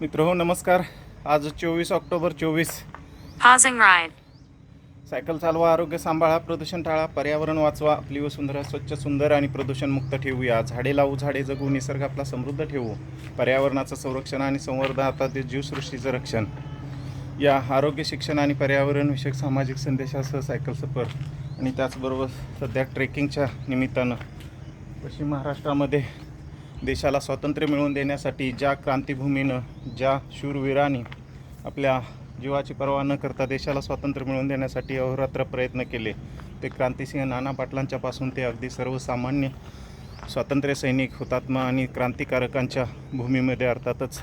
मित्र हो नमस्कार. आज चोवीस ऑक्टोबर चोवीस. सायकल चालवा आरोग्य सांभाळा प्रदूषण टाळा पर्यावरण वाचवा आपली वसुंधरा स्वच्छ सुंदर आणि प्रदूषणमुक्त ठेवूया. झाडे लावू झाडे जगू निसर्ग आपला समृद्ध ठेवू. पर्यावरणाचं संरक्षण आणि संवर्धन आता ते जीवसृष्टीचं रक्षण. या आरोग्य शिक्षण आणि पर्यावरण विषयक सामाजिक संदेशासह सायकल सफर आणि त्याचबरोबर सध्या ट्रेकिंगच्या निमित्तानं पश्चिम महाराष्ट्रामध्ये देशाला स्वातंत्र्य मिळवून देण्यासाठी ज्या क्रांतीभूमीनं ज्या शूरवीरांनी आपल्या जीवाची पर्वा न करता देशाला स्वातंत्र्य मिळवून देण्यासाठी अहोरात्र प्रयत्न केले ते क्रांतिसिंह नाना पाटलांच्यापासून ते अगदी सर्वसामान्य स्वातंत्र्य सैनिक हुतात्मा आणि क्रांतिकारकांच्या भूमीमध्ये अर्थातच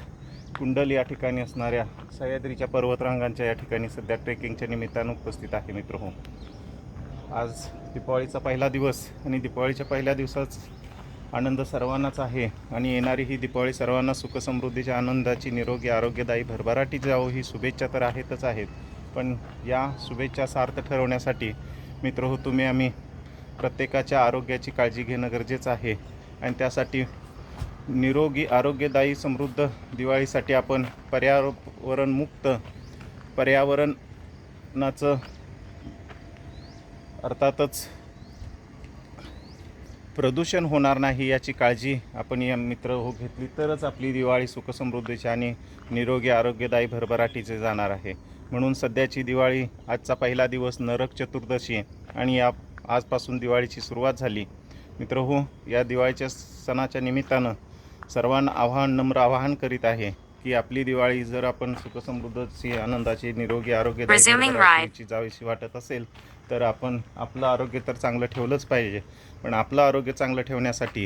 कुंडल या ठिकाणी असणाऱ्या सह्याद्रीच्या पर्वतरांगांच्या या ठिकाणी सध्या ट्रेकिंगच्या निमित्तानं उपस्थित आहे मित्र हो आज दिपावळीचा पहिला दिवस आणि दिपावळीच्या पहिल्या दिवसाच आनंद सर्वांनाच आहे. आणि येणारी ही दिपावळी सर्वांना सुखसमृद्धीच्या आनंदाची निरोगी आरोग्यदायी भरभराटी जावो ही शुभेच्छा तर आहेतच आहेत. पण या शुभेच्छा सार्थ ठरवण्यासाठी मित्र हो तुम्ही आम्ही प्रत्येकाच्या आरोग्याची काळजी घेणं गरजेचं आहे. आणि त्यासाठी निरोगी आरोग्यदायी समृद्ध दिवाळीसाठी आपण पर्यावरणमुक्त पर्यावरणाचं अर्थातच प्रदूषण होणार नाही याची काळजी आपण या मित्र हो घेतली तरच आपली दिवाळी सुखसमृद्धीची आणि निरोगी आरोग्यदायी भरभराटीचे जाणार आहे. म्हणून सध्याची दिवाळी आजचा पहिला दिवस नरक चतुर्दशी आणि या आजपासून दिवाळीची सुरुवात झाली. मित्र हो या दिवाळीच्या सणाच्या निमित्तानं सर्वांना आव्हान नम्र आवाहन करीत आहे की आपली दिवाळी जर आपण सुखसमृद्धीची आनंदाची निरोगी आरोग्यदायी जावीशी वाटत असेल तर आपण आपलं आरोग्य तर चांगलं ठेवलंच पाहिजे. पण आपलं आरोग्य चांगलं ठेवण्यासाठी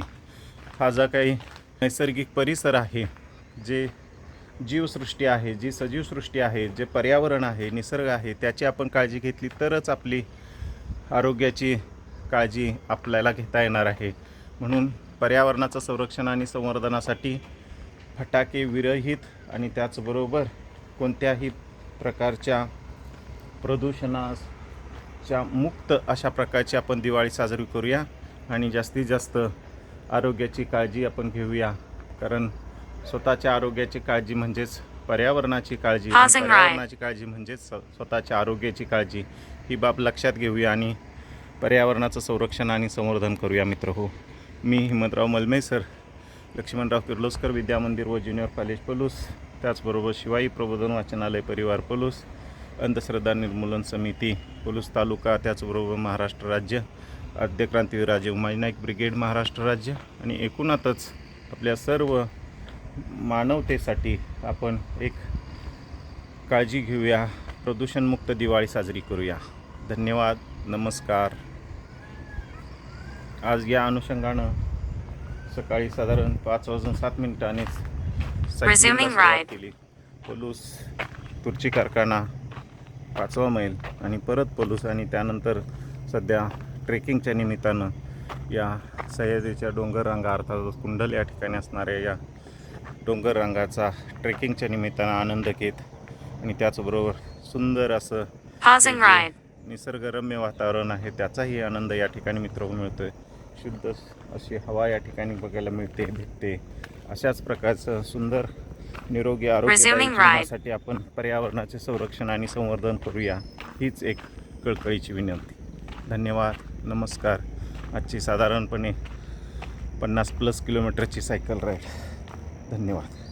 हा जा काही नैसर्गिक परिसर आहे जे जीवसृष्टी आहे जी सजीवसृष्टी आहे जे पर्यावरण आहे निसर्ग आहे त्याची आपण काळजी घेतली तरच आपली आरोग्याची काळजी आपल्याला घेता येणार आहे. म्हणून पर्यावरणाचं संरक्षण आणि संवर्धनासाठी फटाके विरहित आणि त्याचबरोबर कोणत्याही प्रकारच्या प्रदूषणास प्रदूषणाच्या मुक्त अशा प्रकारची आपण दिवाळी साजरी करूया आणि जास्तीत जास्त आरोग्याची काळजी आपण घेऊया. कारण स्वतःच्या आरोग्याची काळजी म्हणजेच पर्यावरणाची काळजी. पर्यावरणाची काळजी म्हणजेच स्व- स्वतःच्या आरोग्याची काळजी ही बाब लक्षात घेऊया आणि पर्यावरणाचं संरक्षण आणि संवर्धन करूया मित्र हो. मी हिमंतराव मलमे सर. लक्ष्मणराव किर्लोस्कर विद्यामंदिर व ज्युनियर कॉलेज पलूस. त्याचबरोबर शिवाई प्रबोधन वाचनालय परिवार पलूस. अंधश्रद्धा निर्मूलन समिती पलूस तालुका त्याचबरोबर महाराष्ट्र राज्य आद्य क्रांतीवीर राजे उमाजी नाईक ब्रिगेड महाराष्ट्र राज्य आणि एकूणातच आपल्या सर्व मानवतेसाठी आपण एक काळजी घेऊया. प्रदूषणमुक्त दिवाळी साजरी करूया. धन्यवाद. नमस्कार. आज या अनुषंगानं सकाळी साधारण पाच वाजून सात मिनिटांनीच. केली. पलूस तुर्ची कारखाना पाचवा मैल आणि परत पलूस आणि त्यानंतर सध्या ट्रेकिंगच्या निमित्तानं या सह्याद्रीच्या डोंगर रांगा अर्थात कुंडल या ठिकाणी असणाऱ्या या डोंगर रांगाचा ट्रेकिंगच्या निमित्तानं आनंद घेत आणि त्याचबरोबर सुंदर असं. निसर्गरम्य वातावरण आहे त्याचाही आनंद या ठिकाणी मित्र मिळतोय शुद्ध अशी हवा या ठिकाणी बघायला मिळते भेटते अशाच प्रकारचं सुंदर निरोगी आरोग्य Resuming ride. जीवनासाठी आपण पर्यावरणाचे संरक्षण आणि संवर्धन करूया हीच एक कळकळीची विनंती. धन्यवाद नमस्कार. आजची साधारणपणे पन्नास प्लस किलोमीटरची सायकल राईड धन्यवाद.